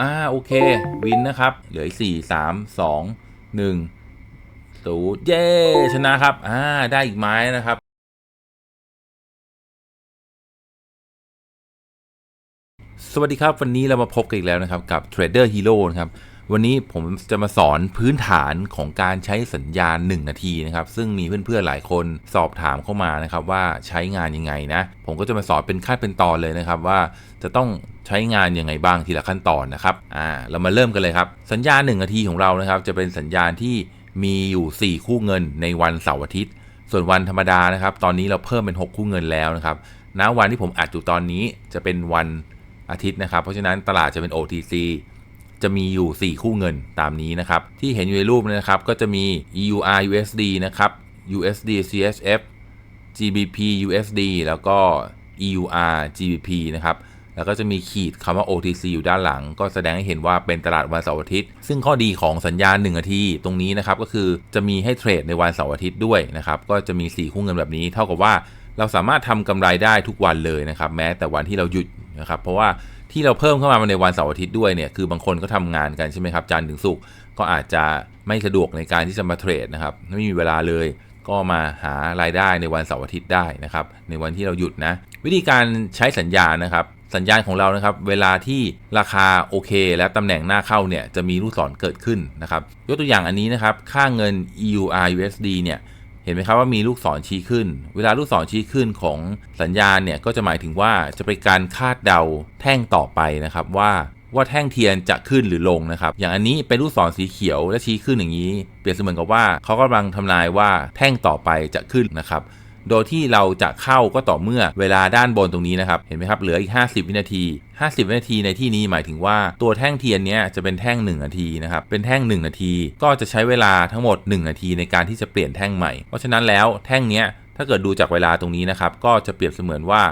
อ่าโอเควินนะครับเหลือสี่สามสองหนึ่งศูนย์เย้ชนะครับอ่าได้อีกไม้นะครับสวัสดีครับ วันนี้เรามาพบกันอีกแล้วนะครับกับ Trader Hero นะครับ วันนี้ผมจะมาสอนพื้นฐานของการใช้สัญญาณ 1 นาทีนะครับ ซึ่งมีเพื่อนๆหลายคนสอบถามเข้ามานะครับว่าใช้งานยังไงนะ ผมก็จะมาสอนเป็นขั้นเป็นตอนเลยนะครับว่าจะต้อง ใช้งานยังไงบ้างทีละขั้นตอนนะครับอ่าเรามาเริ่มกันเลยครับ สัญญาณ1นาทีของเรานะครับ จะเป็นสัญญาณที่มีอยู่ 4 คู่เงินในวันเสาร์อาทิตย์ ส่วนวันธรรมดานะครับ ตอนนี้เราเพิ่มเป็น 6 คู่เงินแล้วนะครับณวันที่ผมอัดอยู่ตอนนี้จะเป็นวันอาทิตย์นะครับ เพราะฉะนั้นตลาดจะเป็น OTC จะมีอยู่ 4 คู่เงินตามนี้นะครับ ที่เห็นอยู่ในรูปนะครับ ก็จะมี EUR USD นะครับ USD CHF GBP USD แล้วก็ EUR GBP นะครับ แล้วก็จะมีขีดคำว่า OTC อยู่ด้านหลัง ก็แสดงให้เห็นว่าเป็นตลาดวันเสาร์อาทิตย์ ซึ่งข้อดีของสัญญาณ1นาทีตรงนี้นะครับก็คือจะมีให้เทรดในวันเสาร์อาทิตย์ด้วยนะครับก็จะมี 4 คู่เงินแบบนี้ เท่ากับว่าเราสามารถทำกำไรได้ทุกวันเลยนะครับแม้แต่วันที่เราหยุดนะครับเพราะว่าที่เราเพิ่มเข้ามาในวันเสาร์อาทิตย์ด้วยเนี่ยคือบางคนก็ทำงานกันใช่ไหมครับจันทร์ถึงศุกร์ก็อาจจะไม่สะดวกในการที่จะมาเทรดนะครับไม่มีเวลาเลยก็มาหารายได้ในวันเสาร์อาทิตย์ได้นะครับในวันที่เราหยุดนะวิธีการใช้สัญญาณนะครับ สัญญาณของเรานะครับ เวลาที่ราคาโอเค และตำแหน่งหน้าเข้าเนี่ยจะมีลูกศรเกิดขึ้นนะครับ ยกตัวอย่างอันนี้นะครับ ค่าเงิน EUR USD เนี่ยเห็นไหมครับว่ามีลูกศรชี้ขึ้น เวลาลูกศรชี้ขึ้นของสัญญาณเนี่ยก็จะหมายถึงว่าจะเป็นการคาดเดาแท่งต่อไปนะครับว่าว่าแท่งเทียนจะขึ้นหรือลงนะครับ อย่างอันนี้เป็นลูกศรสีเขียวและชี้ขึ้นอย่างนี้ เปรียบเสมือนกับว่าเขากำลังทำนายว่าแท่งต่อไปจะขึ้นนะครับ โดยที่เราจะเข้าก็ต่อเมื่อเวลาด้านบนตรงนี้นะครับ เห็นไหมครับ เหลืออีก 50 วินาที 50 วินาทีในที่นี้หมายถึงว่าตัวแท่งเทียนเนี้ยจะเป็นแท่ง 1 นาทีนะครับ เป็นแท่ง 1 นาที ก็จะใช้เวลาทั้งหมด 1 นาทีในการที่จะเปลี่ยนแท่งใหม่ เพราะฉะนั้นแล้วแท่งเนี้ยถ้าเกิดดูจากเวลาตรงนี้นะครับ ก็จะเปรียบเสมือนว่า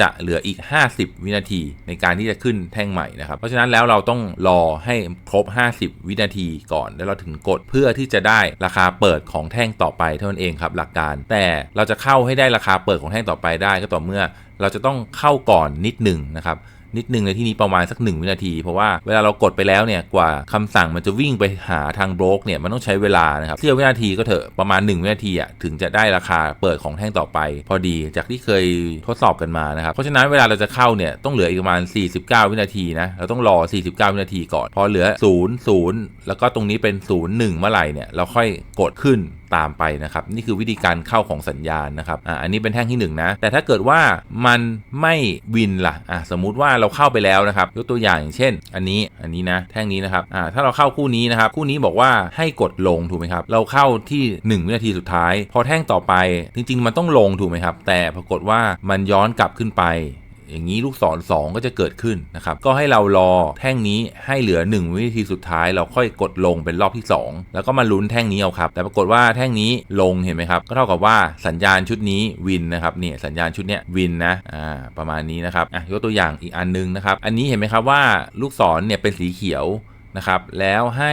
จะเหลืออีก 50 วินาทีในการที่จะขึ้นแท่งใหม่นะครับ เพราะฉะนั้นแล้วเราต้องรอให้ครบ 50 วินาทีก่อนแล้วเราถึงกดเพื่อที่จะได้ราคาเปิดของแท่งต่อไปเท่านั้นเองครับหลักการ แต่เราจะเข้าให้ได้ราคาเปิดของแท่งต่อไปได้ก็ต่อเมื่อ เราจะต้องเข้าก่อนนิดหนึ่งนะครับ นิดนึงในที่นี้ประมาณสัก 1 วินาที เพราะว่าเวลาเรากดไปแล้วเนี่ยกว่าคำสั่งมันจะวิ่งไปหาทางโบรกเนี่ยมันต้องใช้เวลานะครับเสี้ยววินาทีก็เถอะประมาณ 1 วินาทีอะถึงจะได้ราคาเปิดของแท่งต่อไป พอดีจากที่เคยทดสอบกันมานะครับเพราะฉะนั้นเวลาเราจะเข้าเนี่ยต้องเหลืออีกประมาณ 49 วินาทีนะเราต้องรอ 49 วินาทีก่อนพอเหลือ 0 0 แล้วก็ตรงนี้เป็น 0 1 เมื่อไหร่เนี่ยเราค่อยกดขึ้นตามไปนะครับ นี่คือวิธีการเข้าของสัญญาณนะครับอ่าอันนี้เป็นแท่งที่1นนะแต่ถ้าเกิดว่ามันไม่วินล่ะอ่าสมมุติว่าเราเข้าไปแล้วนะครับยกตัวอย่างอย่างเช่น อันนี้อันนี้นะแท่งนี้นะครับอ่าถ้าเราเข้าคู่นี้นะครับคู่นี้บอกว่าให้กดลงถูกไหมครับเราเข้าที่ 1 วินาทีสุดท้าย พอแท่งต่อไปจริง ๆ มันต้องลงถูกไหมครับแต่ปรากฏว่ามันย้อนกลับขึ้นไป อย่างนี้ลูกศร 2 ก็จะเกิดขึ้นนะครับ ก็ให้เรารอแท่งนี้ให้เหลือ 1 วินาทีสุดท้าย เราค่อยกดลงเป็นรอบที่ 2 แล้วก็มาลุ้นแท่งนี้เอาครับ แต่ปรากฏว่าแท่งนี้ลงเห็นไหมครับ ก็เท่ากับว่าสัญญาณชุดนี้วินนะครับเนี่ยสัญญาณชุดเนี้ยวินนะ อ่า ประมาณนี้นะครับ อะ ยกตัวอย่างอีกอันนึงนะครับ อันนี้เห็นไหมครับว่าลูกศรเนี่ยเป็นสีเขียวนะครับ แล้วให้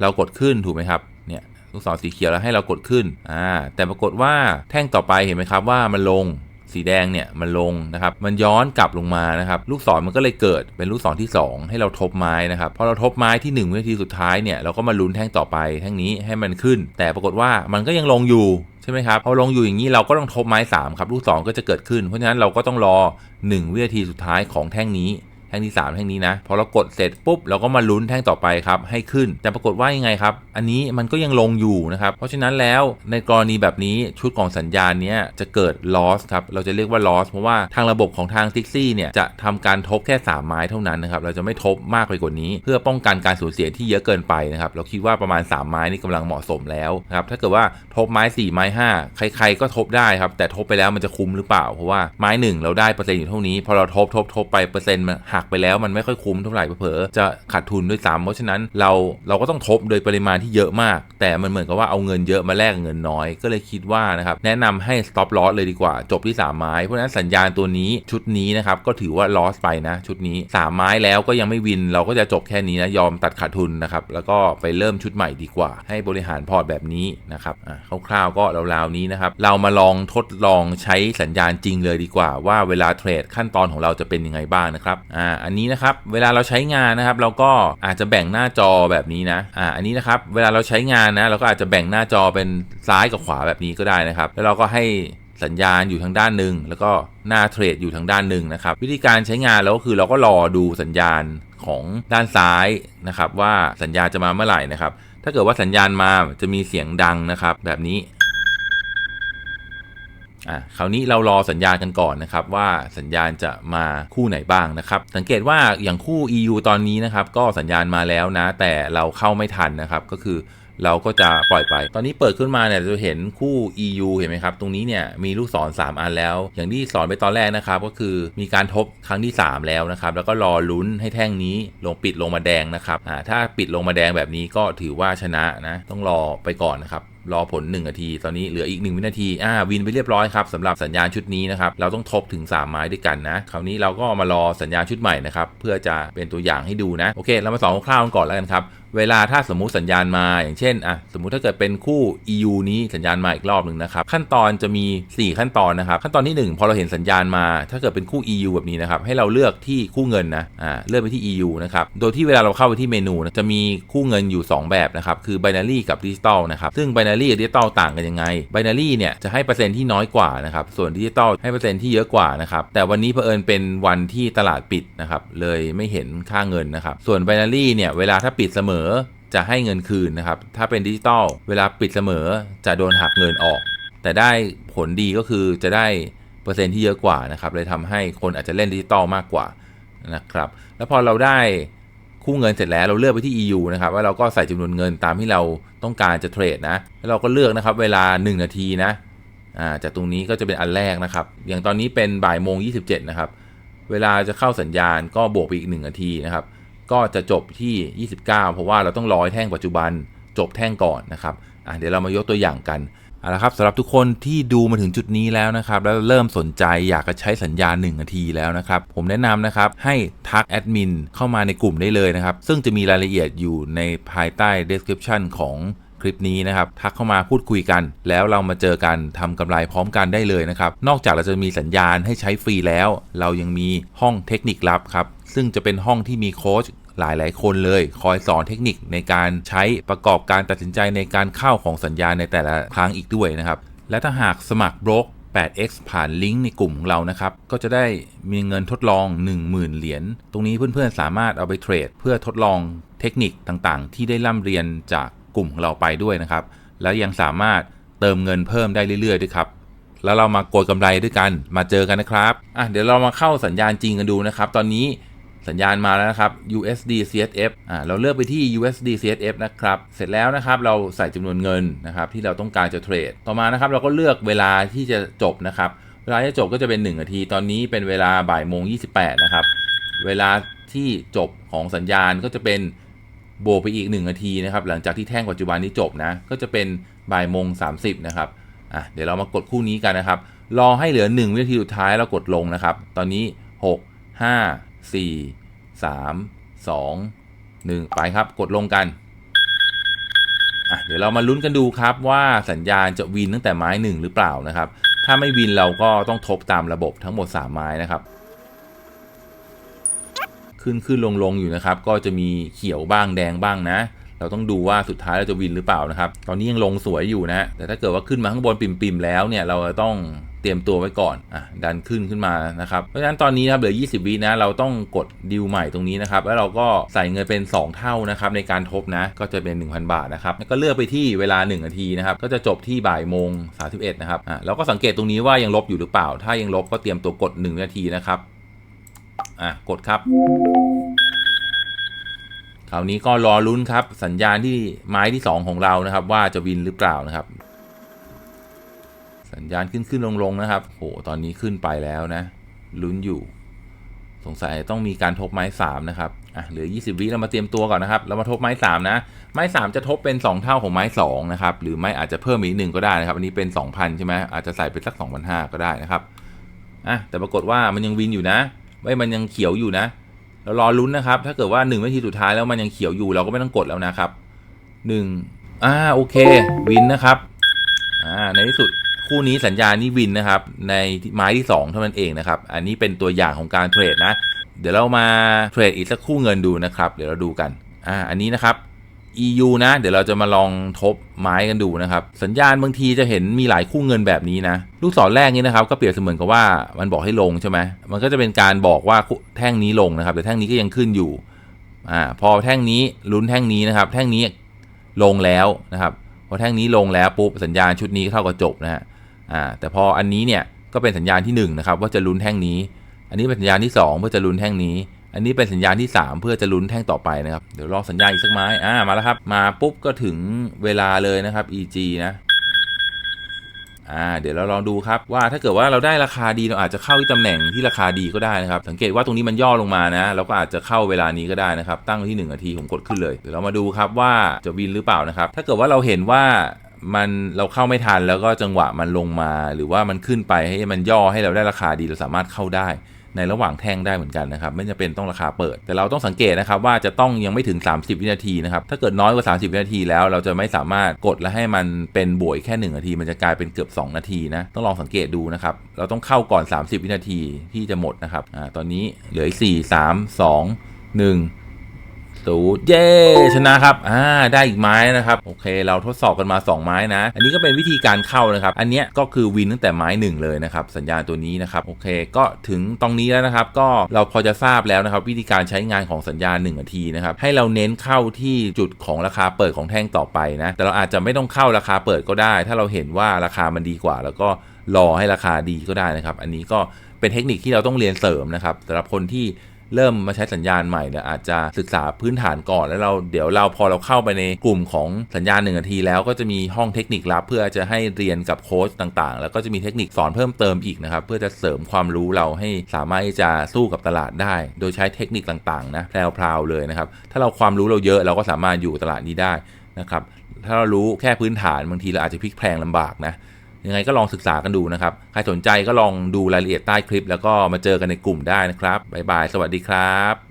เรากดขึ้นถูกไหมครับ เนี่ยลูกศรสีเขียวแล้วให้เรากดขึ้น อ่า แต่ปรากฏว่าแท่งต่อไปเห็นไหมครับว่ามันลง สีแดงเนี่ยมันลงนะครับ มันย้อนกลับลงมานะครับ ลูกศรมันก็เลยเกิดเป็นลูกศรที่ 2 ให้เราทบไม้นะครับ พอเราทบไม้ที่ 1 วินาทีสุดท้ายเนี่ยเราก็มาลุ้นแท่งต่อไปแท่งนี้ให้มันขึ้น แต่ปรากฏว่ามันก็ยังลงอยู่ใช่ไหมครับ พอลงอยู่อย่างนี้เราก็ต้องทบไม้3ครับ ลูกศรก็จะเกิดขึ้น เพราะฉะนั้นเราก็ต้องรอ 1 วินาทีสุดท้ายของแท่งนี้ แท่งที่ 3 แท่งนี้นะ พอเรากดเสร็จปุ๊บเราก็มาลุ้นแท่งต่อไปครับให้ขึ้น แต่ปรากฏว่ายังไงครับ อันนี้มันก็ยังลงอยู่นะครับ เพราะฉะนั้นแล้วในกรณีแบบนี้ชุดของสัญญาณนี้จะเกิด loss ครับ เราจะเรียกว่า loss เพราะว่าทางระบบของทาง t i x i เนี่ยจะทำการทบแค่ 3 ไม้เท่านั้นนะครับ เราจะไม่ทบมากไปกว่านี้ เพื่อป้องกันการสูญเสียที่เยอะเกินไปนะครับ เราคิดว่าประมาณ 3 ไม้นี่กำลังเหมาะสมแล้วนะครับ ถ้าเกิดว่าทบไม้ 4 ไม้ 5 ใคร ๆ ก็ทบได้ครับ แต่ทบไปแล้วมันจะคุ้มหรือเปล่า เพราะว่าไม้หนึ่งเราได้เปอร์เซ็นต์อยู่เท่านี้ พอเราทบทบทบไปเปอร์เซ็นต์มันหักไปแล้วมันไม่ค่อยคุ้มเท่าไหร่เผลอจะขาดทุนด้วยซ้ำเพราะฉะนั้นเราเราก็ต้องทบโดยปริมาณที่เยอะมาก แต่มันเหมือนกับว่าเอาเงินเยอะมาแลกเงินน้อยก็เลยคิดว่านะครับแนะนำให้ stop loss เลยดีกว่า จบที่ 3 ไม้ เพราะฉะนั้นสัญญาณตัวนี้ชุดนี้นะครับก็ถือว่า loss ไปนะ ชุดนี้ 3 ไม้แล้วก็ยังไม่วิน เราก็จะจบแค่นี้นะยอมตัดขาดทุนนะครับแล้วก็ไปเริ่มชุดใหม่ดีกว่า ให้บริหารพอร์ตแบบนี้นะครับอะคร่าวๆก็ราวๆนี้นะครับเรามาลองทดลองใช้สัญญาณจริงเลยดีกว่า ว่าเวลาเทรดขั้นตอนของเราจะเป็นยังไงบ้างนะครับอ่าาอันนี้นะครับเวลาเราใช้งานนะครับเราก็อาจจะแบ่งหน้าจอแบบนี้นะอ่าอันนี้นะครับเวลาเราใช้งานนะเราก็อาจจะแบ่งหน้าจอเป็นซ้ายกับขวาแบบนี้ก็ได้นะครับ แล้วเราก็ให้สัญญาณอยู่ทางด้านหนึ่งแล้วก็หน้าเทรดอยู่ทางด้านหนึ่งนะครับ วิธีการใช้งานแล้วก็คือเราก็รอดูสัญญาณของด้านซ้ายนะครับ ว่าสัญญาณจะมาเมื่อไหร่นะครับ ถ้าเกิดว่าสัญญาณมาจะมีเสียงดังนะครับ แบบนี้ อะคราวนี้เรารอสัญญาณกันก่อนนะครับว่าสัญญาณจะมาคู่ไหนบ้างนะครับ สังเกตว่าอย่างคู่ EU ตอนนี้นะครับก็สัญญาณมาแล้วนะ แต่เราเข้าไม่ทันนะครับก็คือเราก็จะปล่อยไป ตอนนี้เปิดขึ้นมาเนี่ยจะเห็นคู่ EU เห็นไหมครับ ตรงนี้เนี่ยมีลูกศร 3 อันแล้ว อย่างที่สอนไปตอนแรกนะครับ ก็คือมีการทบครั้งที่ 3 แล้วนะครับ แล้วก็รอลุ้นให้แท่งนี้ลงปิดลงมาแดงนะครับ อ่า ถ้าปิดลงมาแดงแบบนี้ก็ถือว่าชนะนะ ต้องรอไปก่อนนะครับ รอผล 1 นาที ตอนนี้เหลืออีก 1 วินาที อ่า วินไปเรียบร้อยครับสำหรับสัญญาณชุดนี้นะครับ เราต้องทบถึง 3 ไม้ด้วยกันนะ คราวนี้เราก็มารอสัญญาณชุดใหม่นะครับ เพื่อจะเป็นตัวอย่างให้ดูนะ โอเค เรามาสอนคร่าวๆกันก่อนแล้วกันครับเวลาถ้าสมมุติสัญญาณมาอย่างเช่นอะสมมุติถ้าเกิดเป็นคู่ EU นี้สัญญาณมาอีกรอบหนึ่งนะครับ ขั้นตอนจะมี 4 ขั้นตอนนะครับ ขั้นตอนที่ 1 พอเราเห็นสัญญาณมา ถ้าเกิดเป็นคู่ EU แบบนี้นะครับ ให้เราเลือกที่คู่เงินนะอ่าเลือกไปที่ EU นะครับโดยที่เวลาเราเข้าไปที่เมนูนะจะมีคู่เงินอยู่ 2 แบบนะครับคือ binary กับดิจิตอลนะครับซึ่ง binary กับดิจิตอลต่างกันยังไง binary เนี่ยจะให้เปอร์เซ็นต์ที่น้อยกว่านะครับส่วนดิจิตอลให้เปอร์เซ็นต์ที่เยอะกว่านะครับแต่วันนี้เผอิญเป็นวันที่ตลาดปิดนะครับเลยไม่เห็นค่าเงินนะครับส่วน binary เนี่ยเวลาถ้าปิดเสมอจะให้เงินคืนนะครับ ถ้าเป็นดิจิตอลเวลาปิดเสมอจะโดนหักเงินออก แต่ได้ผลดีก็คือจะได้เปอร์เซ็นต์ที่เยอะกว่านะครับ เลยทำให้คนอาจจะเล่นดิจิตอลมากกว่านะครับ แล้วพอเราได้คู่เงินเสร็จแล้วเราเลือกไปที่ EU นะครับว่าเราก็ใส่จำนวนเงินตามที่เราต้องการจะเทรดนะ แล้วเราก็เลือกนะครับเวลา 1 นาทีนะอ่าจากตรงนี้ก็จะเป็นอันแรกนะครับ อย่างตอนนี้เป็นบ่ายโมง 27 นะครับ เวลาจะเข้าสัญญาณก็บวกไปอีก 1 นาทีนะครับ ก็จะจบที่ 29 เพราะว่าเราต้องรอแท่งปัจจุบันจบแท่งก่อนนะครับอะเดี๋ยวเรามายกตัวอย่างกันเอาละครับสำหรับทุกคนที่ดูมาถึงจุดนี้แล้วนะครับ แล้วเริ่มสนใจอยากจะใช้สัญญาณ1นาทีแล้วนะครับ ผมแนะนำนะครับ ให้ทักแอดมินเข้ามาในกลุ่มได้เลยนะครับ ซึ่งจะมีรายละเอียดอยู่ในภายใต้ description ของ ลิปนี้นะครับทักเข้ามาพูดคุยกัน แล้วเรามาเจอกันทำกำไรพร้อมกันได้เลยนะครับนอกจากเราจะมีสัญญาณให้ใช้ฟรีแล้ว เรายังมีห้องเทคนิคลับครับซึ่งจะเป็นห้องที่มีโค้ชหลายๆคนเลย คอยสอนเทคนิคในการใช้ประกอบการตัดสินใจในการเข้าของสัญญาณในแต่ละครั้งอีกด้วยนะครับ และถ้าหากสมัครบล็อก 8x ผ่านลิงก์ในกลุ่มของเรานะครับ ก็จะได้มีเงินทดลอง 10,000 เหรียญ ตรงนี้เพื่อนๆ สามารถเอาไปเทรด เพื่อทดลองเทคนิคต่างๆ ที่ได้ร่ำเรียนจาก กลุ่มของเราไปด้วยนะครับ แล้วยังสามารถเติมเงินเพิ่มได้เรื่อยๆด้วยครับ แล้วเรามาโกยกำไรด้วยกัน มาเจอกันนะครับอะเดี๋ยวเรามาเข้าสัญญาณจริงกันดูนะครับ ตอนนี้สัญญาณมาแล้วนะครับ USD CSF อ่าเราเลือกไปที่ USD CSF นะครับ เสร็จแล้วนะครับเราใส่จำนวนเงินนะครับที่เราต้องการจะเทรด ต่อมานะครับเราก็เลือกเวลาที่จะจบนะครับ เวลาที่จะจบก็จะเป็น 1 นาที ตอนนี้เป็นเวลาบ่ายโมง28นะครับ เวลาที่จบของสัญญาณก็จะเป็น บวกไปอีก 1 นาทีนะครับ หลังจากที่แท่งปัจจุบันนี้จบนะ ก็จะเป็นบ่ายโมง 30 นะครับ อะ เดี๋ยวเรามากดคู่นี้กันนะครับ รอให้เหลือ 1 วินาทีสุดท้ายแล้วกดลงนะครับ ตอนนี้ 6 5 4 3 2 1 ไปครับ กดลงกัน อะ เดี๋ยวเรามาลุ้นกันดูครับว่าสัญญาณจะวินตั้งแต่ไม้หนึ่งหรือเปล่านะครับ ถ้าไม่วินเราก็ต้องทบตามระบบทั้งหมด 3 ไม้นะครับ ขึ้นขึ้นลงลงอยู่นะครับ ก็จะมีเขียวบ้างแดงบ้างนะ เราต้องดูว่าสุดท้ายเราจะวินหรือเปล่านะครับ ตอนนี้ยังลงสวยอยู่นะแต่ถ้าเกิดว่าขึ้นมาข้างบนปิ่มๆแล้วเนี่ยเราจะต้องเตรียมตัวไว้ก่อนอะดันขึ้นขึ้นมานะครับ เพราะฉะนั้นตอนนี้นะครับเหลือ 20 วินะ เราต้องกดดิวใหม่ตรงนี้นะครับ แล้วเราก็ใส่เงินเป็น 2 เท่านะครับในการทบนะ ก็จะเป็น 1,000 บาทนะครับ แล้วก็เลือกไปที่เวลา 1 นาทีนะครับ ก็จะจบที่บ่ายโมง31นะครับ อะเราก็สังเกตตรงนี้ว่ายังลบอยู่หรือเปล่า ถ้ายังลบก็เตรียมตัวกด 1 นาทีนะครับ อะ กดครับ คราวนี้ก็รอลุ้นครับ สัญญาณที่ไม้ที่ 2 ของเรานะครับ ว่าจะวินหรือเปล่านะครับ สัญญาณขึ้นขึ้นลงลงนะครับโหตอนนี้ขึ้นไปแล้วนะ ลุ้นอยู่ สงสัยต้องมีการทบไม้ 3 นะครับอะเหลือ 20 วิเรามาเตรียมตัวก่อนนะครับ เรามาทบไม้ 3 นะ ไม้ 3 จะทบเป็น 2 เท่าของไม้ 2 นะครับ หรือไม่อาจจะเพิ่มอีกหนึ่งก็ได้นะครับ อันนี้เป็น 2,000 ใช่ไหมอาจจะใส่เป็นสัก2,500 ก็ได้นะครับอะแต่ปรากฏว่ามันยังวินอยู่นะ ไม่มันยังเขียวอยู่นะเรารอลุ้นนะครับ ถ้าเกิดว่า1วินาทีสุดท้ายแล้วมันยังเขียวอยู่เราก็ไม่ต้องกดแล้วนะครับ1อ่าโอเควินนะครับอ่าในที่สุดคู่นี้สัญญาณนี่วินนะครับ ในไม้ที่ 2 เท่านั้นเองนะครับ อันนี้เป็นตัวอย่างของการเทรดนะ เดี๋ยวเรามาเทรดอีกสักคู่เงินดูนะครับ เดี๋ยวเราดูกันอ่าอันนี้นะครับ EU นะ เดี๋ยวเราจะมาลองทบไม้กันดูนะครับ สัญญาณบางทีจะเห็นมีหลายคู่เงินแบบนี้นะ ลูกศรแรกนี้นะครับ ก็เปรียบเสมือนกับว่ามันบอกให้ลงใช่ไหมมันก็จะเป็นการบอกว่าแท่งนี้ลงนะครับ แต่แท่งนี้ก็ยังขึ้นอยู่อ่าพอแท่งนี้ลุ้นแท่งนี้นะครับ แท่งนี้ลงแล้วนะครับพอแท่งนี้ลงแล้วปุ๊บสัญญาณชุดนี้ก็เท่ากับจบนะฮะอ่าแต่พออันนี้เนี่ยก็เป็นสัญญาณที่หนึ่งนะครับว่าจะลุ้นแท่งนี้ อันนี้เป็นสัญญาณที่สองเพื่อจะลุ้นแท่งนี้ อันนี้เป็นสัญญาณที่ 3 เพื่อจะลุ้นแท่งต่อไปนะครับ เดี๋ยวรอสัญญาณอีกสักไม้อ่ามาแล้วครับ มาปุ๊บก็ถึงเวลาเลยนะครับ EG นะอ่าเดี๋ยวเราลองดูครับว่าถ้าเกิดว่าเราได้ราคาดีเราอาจจะเข้าที่ตำแหน่งที่ราคาดีก็ได้นะครับ สังเกตว่าตรงนี้มันย่อลงมานะ เราก็อาจจะเข้าเวลานี้ก็ได้นะครับ ตั้งไว้ที่1นาทีผมกดขึ้นเลยเดี๋ยวเรามาดูครับว่าจะวินหรือเปล่านะครับ ถ้าเกิดว่าเราเห็นว่ามันเราเข้าไม่ทันแล้วก็จังหวะมันลงมา หรือว่ามันขึ้นไปให้มันย่อให้เราได้ราคาดีเราสามารถเข้าได้ ในระหว่างแท่งได้เหมือนกันนะครับไม่จำเป็นต้องราคาเปิด แต่เราต้องสังเกตนะครับว่าจะต้องยังไม่ถึง 30 วินาทีนะครับถ้าเกิดน้อยกว่า 30 วินาทีแล้วเราจะไม่สามารถกดและให้มันเป็นบวยแค่ 1 นาที มันจะกลายเป็นเกือบ 2 นาทีนะต้องลองสังเกตดูนะครับเราต้องเข้าก่อน 30 วินาทีที่จะหมดนะครับอ่าตอนนี้เหลืออีก4 3 2 1 ศูเย้ชนะครับอ่าได้อีกไม้นะครับโอเค เราทดสอบกันมา 2 ไม้นะ อันนี้ก็เป็นวิธีการเข้านะครับ อันเนี้ยก็คือวินตั้งแต่ไม้หนึ่งเลยนะครับ สัญญาณตัวนี้นะครับโอเค ก็ถึงตรงนี้แล้วนะครับ ก็เราพอจะทราบแล้วนะครับ วิธีการใช้งานของสัญญาณ1นาทีนะครับให้เราเน้นเข้าที่จุดของราคาเปิดของแท่งต่อไปนะแต่เราอาจจะไม่ต้องเข้าราคาเปิดก็ได้ ถ้าเราเห็นว่าราคามันดีกว่า แล้วก็รอให้ราคาดีก็ได้นะครับ อันนี้ก็เป็นเทคนิคที่เราต้องเรียนเสริมนะครับสำหรับคนที่ เริ่มมาใช้สัญญาณใหม่เนี่ยอาจจะศึกษาพื้นฐานก่อน แล้วเราเดี๋ยวเราพอเราเข้าไปในกลุ่มของสัญญาณหนึ่งนาทีแล้วก็จะมีห้องเทคนิคลับ เพื่อจะให้เรียนกับโค้ชต่างๆ แล้วก็จะมีเทคนิคสอนเพิ่มเติมอีกนะครับ เพื่อจะเสริมความรู้เราให้สามารถที่จะสู้กับตลาดได้ โดยใช้เทคนิคต่างๆนะแพรวๆเลยนะครับถ้าเราความรู้เราเยอะเราก็สามารถอยู่ตลาดนี้ได้นะครับถ้าเรารู้แค่พื้นฐานบางทีเราอาจจะพลิกแพลงลำบากนะ ยังไงก็ลองศึกษากันดูนะครับ ใครสนใจก็ลองดูรายละเอียดใต้คลิป แล้วก็มาเจอกันในกลุ่มได้นะครับบ๊ายบาย สวัสดีครับ